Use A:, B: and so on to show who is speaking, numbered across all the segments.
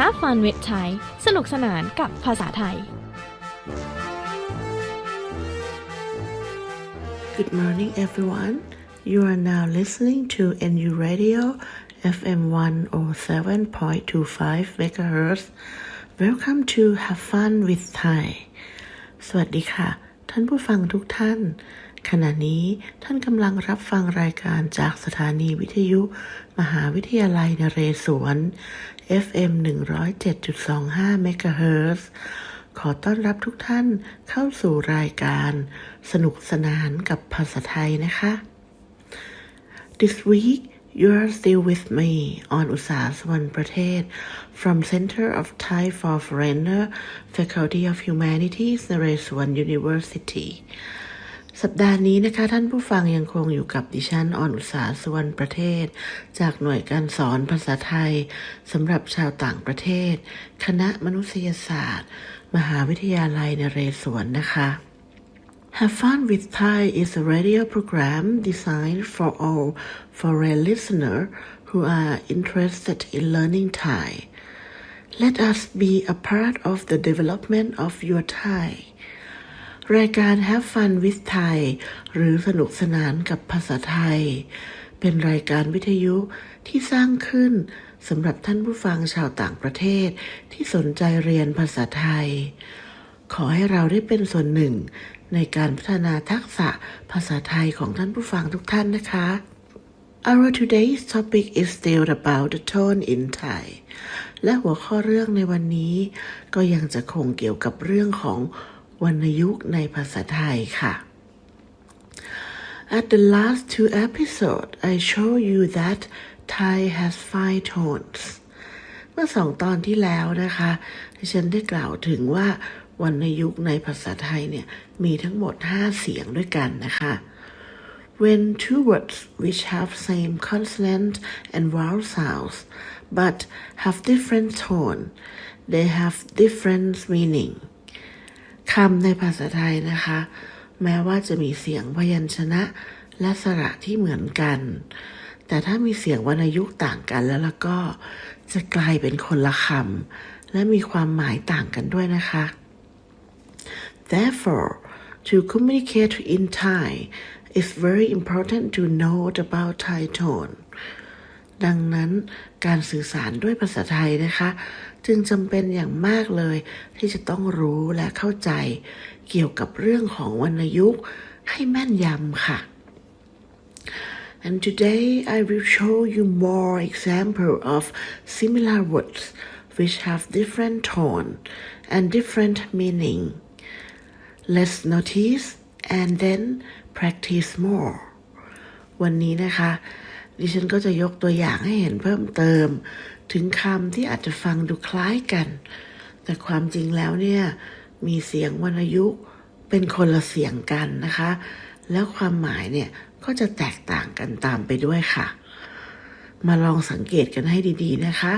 A: Have fun with Thai สนุกสนานกับภาษาไทย
B: Good morning, everyone. You are now listening to NU Radio FM 107.25 MHz. Welcome to Have Fun with Thai. สวัสดีค่ะานผู้ฟังทุกท่าน ขณะนี้ท่านกำลังรับฟังรายการจากสถานีวิทยุ มหาวิทยาลัยนเรศวร FM 107.25 MHz ขอต้อนรับทุกท่านเข้าสู่รายการสนุกสนานกับภาษาไทยนะคะ This week you are still with me on อุตสาหสวรรณประเทศ from Center of Thai for Foreigner Faculty of Humanities นเรศวร University สัปดาห์นี้นะคะ ท่านผู้ฟังยังคงอยู่กับดิฉันออนอุตสาหสวรรณประเทศ จากหน่วยการสอนภาษาไทยสำหรับชาวต่างประเทศ คณะมนุษยศาสตร์ มหาวิทยาลัยนเรศวรนะคะ Have Fun with Thai is a radio program designed for all foreign listeners who are interested in learning Thai. Let us be a part of the development of your Thai. รายการ Have Fun with Thai หรือสนุกสนานกับภาษาไทย เป็นรายการวิทยุที่สร้างขึ้นสำหรับท่านผู้ฟังชาวต่างประเทศที่สนใจเรียนภาษาไทย ขอให้เราได้เป็นส่วนหนึ่ง ในการพัฒนาทักษะภาษาไทยของท่านผู้ฟังทุกท่านนะคะ Our today's topic is still about the tone in Thai และหัวข้อเรื่องในวันนี้ ก็ยังจะคงเกี่ยวกับเรื่องของวรรณยุกต์ในภาษาไทยค่ะ At the last two episodes I show you that Thai has five tones เมื่อสองตอนที่แล้วนะคะดิฉันได้กล่าวถึงว่า วรรณยุกต์ในภาษาไทยเนี่ยมีทั้งหมด 5 เสียงด้วยกันนะคะ When two words which have same consonant and vowel sounds but have different tone they have different meaning คำในภาษาไทยนะคะ แม้ว่าจะมีเสียงพยัญชนะและสระที่เหมือนกัน แต่ถ้ามีเสียงวรรณยุกต์ต่างกันแล้วแล้วก็จะกลายเป็นคนละคำและมีความหมายต่างกันด้วยนะคะ Therefore to communicate in Thai it's very important to know about Thai tone ดังนั้นการสื่อสารด้วยภาษาไทยนะคะ จึงจำเป็นอย่างมากเลย ที่จะต้องรู้และเข้าใจ เกี่ยวกับเรื่องของวรรณยุกต์ให้แม่นยำค่ะ And today I will show you more example of similar words which have different tone and different meaning. Let's notice and then practice more. วันนี้นะคะ ดิฉันก็จะยกตัวอย่างให้เห็นเพิ่มเติม ถึงคำที่อาจจะฟังดูคล้ายกัน แต่ความจริงแล้วเนี่ย มีเสียงวรรณยุกต์เป็นคนละเสียงกันนะคะ แล้วความหมายเนี่ย ก็จะแตกต่างกันตามไปด้วยค่ะ มาลองสังเกตกันให้ดีๆนะคะ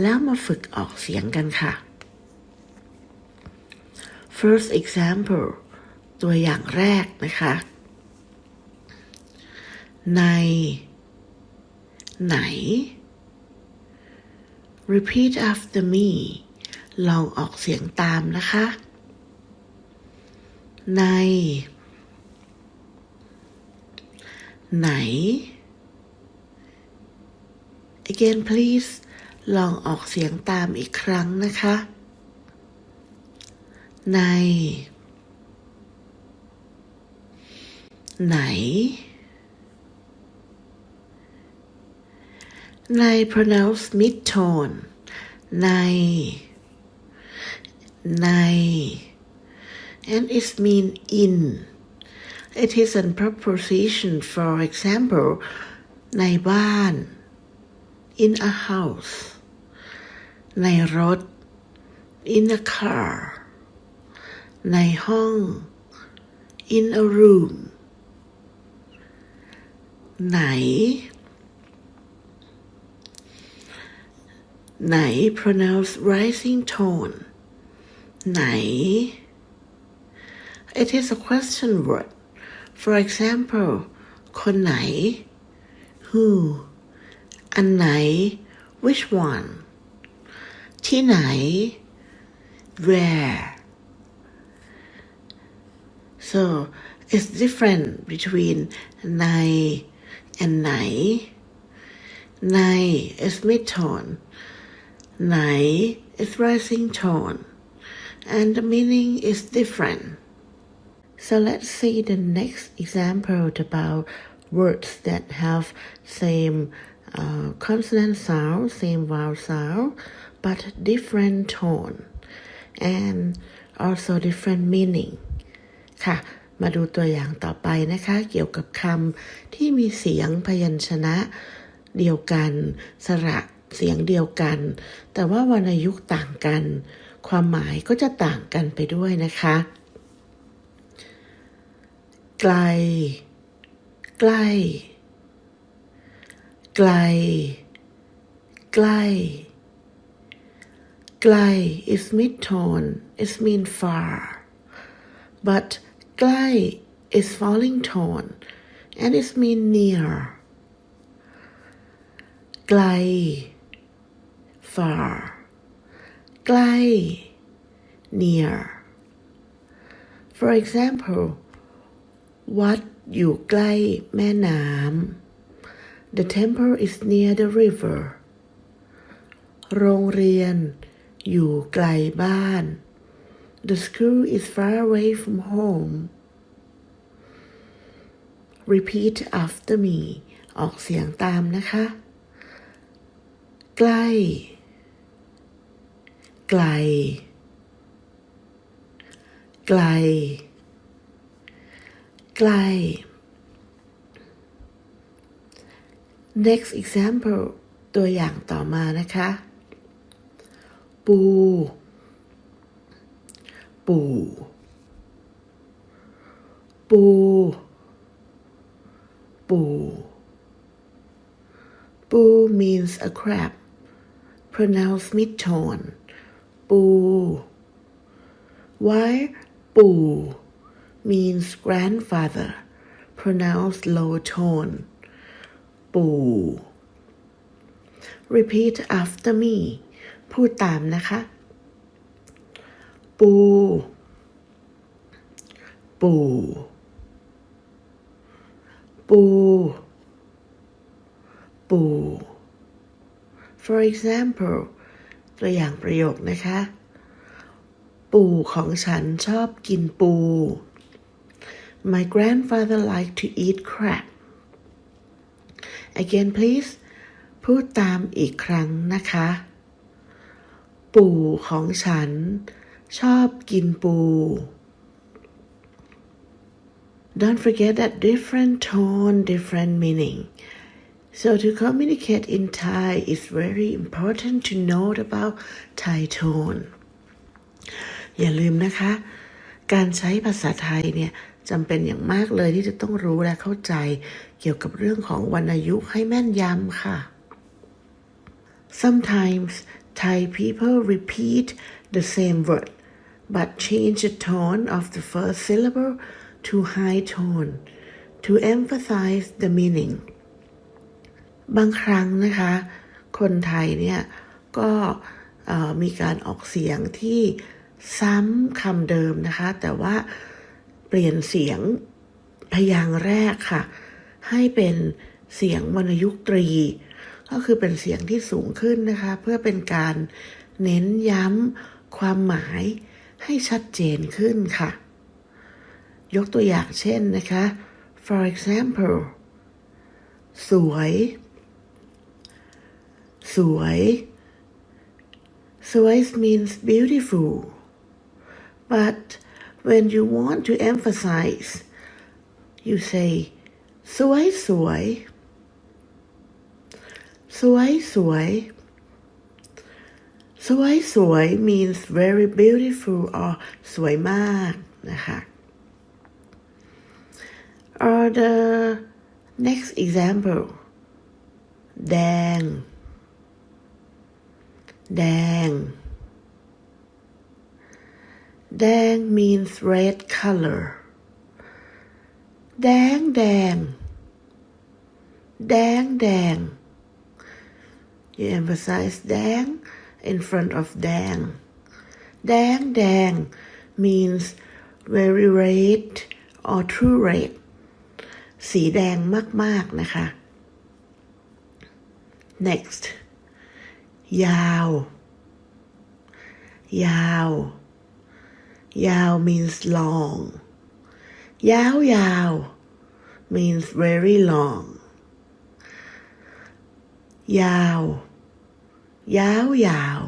B: แล้วมาฝึกออกเสียงกันค่ะ first example ตัวอย่างแรกนะคะ ใน ไหน repeat after me ลองออกเสียงตามนะคะ ใน ไหน again please ลองออกเสียงตามอีกครั้งนะคะ ใน ไหน ใน pronounce mid tone ใน ใน and it mean in it is a preposition for example ในบ้าน in a house ในรถ in a car ในห้อง in a room ไหน ไหน pronounce rising tone ไหน it is a question word for example คนไหน who อันไหน which one ที่ไหน where So it's different between nai and nai. Nai is mid-tone. Nai is rising tone. And the meaning is different. So let's see the next example about words that have same uh, consonant sound, same vowel sound, but different tone and also different meaning. ค่ะ มาดูตัวอย่างต่อไปนะคะ เกี่ยวกับคำที่มีเสียงพยัญชนะเดียวกัน สระเสียงเดียวกัน แต่ว่าวรรณยุกต์ต่างกัน ความหมายก็จะต่างกันไปด้วยนะคะ ไกล ใกล้ ไกล ใกล้ ไกล is mid tone it mean far but ใกล้ is falling tone and it mean near ไกล far ใกล้ near for example วัดอยู่ใกล้แม่น้ำ The temple is near the river โรงเรียนอยู่ไกลบ้าน The school is far away from home Repeat after me ออกเสียงตามนะคะ ใกล้ ไกล ไกลใกล next example ตัวอย่างต่อมานะคะ ปู ปูปูปูปู means a crab pronounced mid tone ปู while ปู means grandfather pronounced low tone ปู repeat after me พูดตามนะคะ ปู ปู ปู ปู for example ตัวอย่างประโยคนะคะ ปู่ของฉันชอบกินปู My grandfather liked to eat crab again please พูดตามอีกครั้งนะคะ ปู่ของฉัน ชอบกินปู Don't forget that different tone, different meaning. So to communicate in Thai, it's very important to note about Thai tone. อย่าลืมนะคะ การใช้ภาษาไทยเนี่ยจำเป็นอย่างมากเลยที่จะต้องรู้และเข้าใจเกี่ยวกับเรื่องของวรรณยุกต์ให้แม่นยำค่ะ Sometimes Thai people repeat the same word but change the tone of the first syllable to high tone to emphasize the meaning บางครั้งนะคะ คนไทยเนี่ยก็มีการออกเสียงที่ซ้ำคำเดิมนะคะ แต่ว่าเปลี่ยนเสียงพยางค์แรกค่ะ ให้เป็นเสียงวรรณยุกต์ตรี ก็คือเป็นเสียงที่สูงขึ้นนะคะ เพื่อเป็นการเน้นย้ำความหมาย ให้ชัดเจนขึ้นค่ะ ยกตัวอย่างเช่นนะคะ for example สวย สวย สวย means beautiful but when you want to emphasize you say สวย สวย สวย สวย สวยสวย means very beautiful or สวยมากนะคะ or the next example แดง แดง แดง means red color แดง แดง แดง แดง you emphasize แดง in front of แดงแดงแดง means very red or true red สีแดงมาก ๆ นะคะ next ยาว ยาว ยาว means long ยาวยาว means very long ยาว ยาวยาว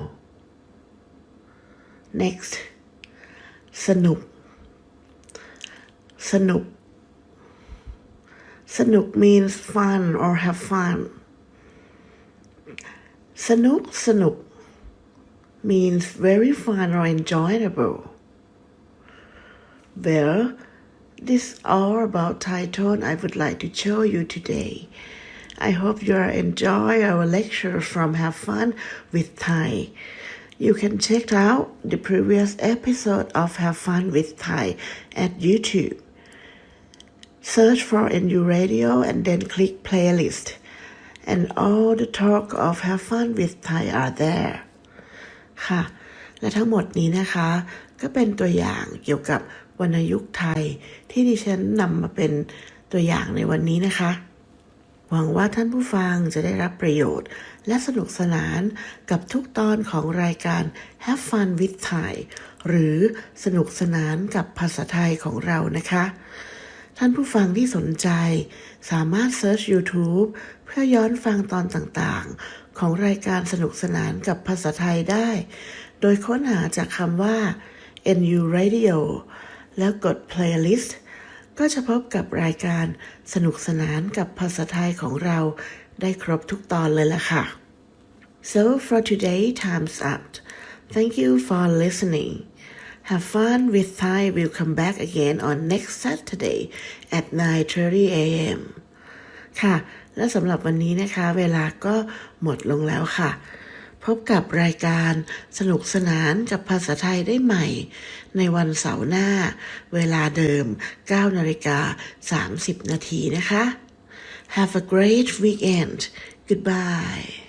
B: next สนุก สนุก สนุก means fun or have fun สนุก สนุก means very fun or enjoyable well this is all about Thai tone I would like to show you today I hope you are enjoy our lecture from Have Fun with Thai you can check out the previous episode of Have Fun with Thai at YouTube search for NU Radio and then click playlist and all the talk of Have Fun with Thai are there ค่ะ และทั้งหมดนี้นะคะ ก็เป็นตัวอย่างเกี่ยวกับวรรณยุกต์ไทย ที่ดิฉันนำมาเป็นตัวอย่างในวันนี้นะคะ หวังว่าท่านผู้ฟังจะได้รับประโยชน์ และสนุกสนานกับทุกตอนของรายการ Have Fun with Thai หรือสนุกสนานกับภาษาไทยของเรานะคะ ท่านผู้ฟังที่สนใจ สามารถเซิร์ช YouTube เพื่อย้อนฟังตอนต่างๆ ของรายการสนุกสนานกับภาษาไทยได้ โดยค้นหาจากคำว่า NU Radio แล้วกด playlist ก็จะพบกับรายการสนุกสนานกับภาษาไทยของเราได้ครบทุกตอนเลยล่ะค่ะ So for today, time's up. Thank you for listening. Have fun with Thai. We'll come back again on next Saturday at 9:30 a.m. ค่ะ และสำหรับวันนี้นะคะ เวลาก็หมดลงแล้วค่ะ พบกับรายการสนุกสนานกับภาษาไทยได้ใหม่ ในวันเสาร์หน้า เวลาเดิม 9นาฬิกา30 นาทีนะคะ Have a great weekend. Goodbye.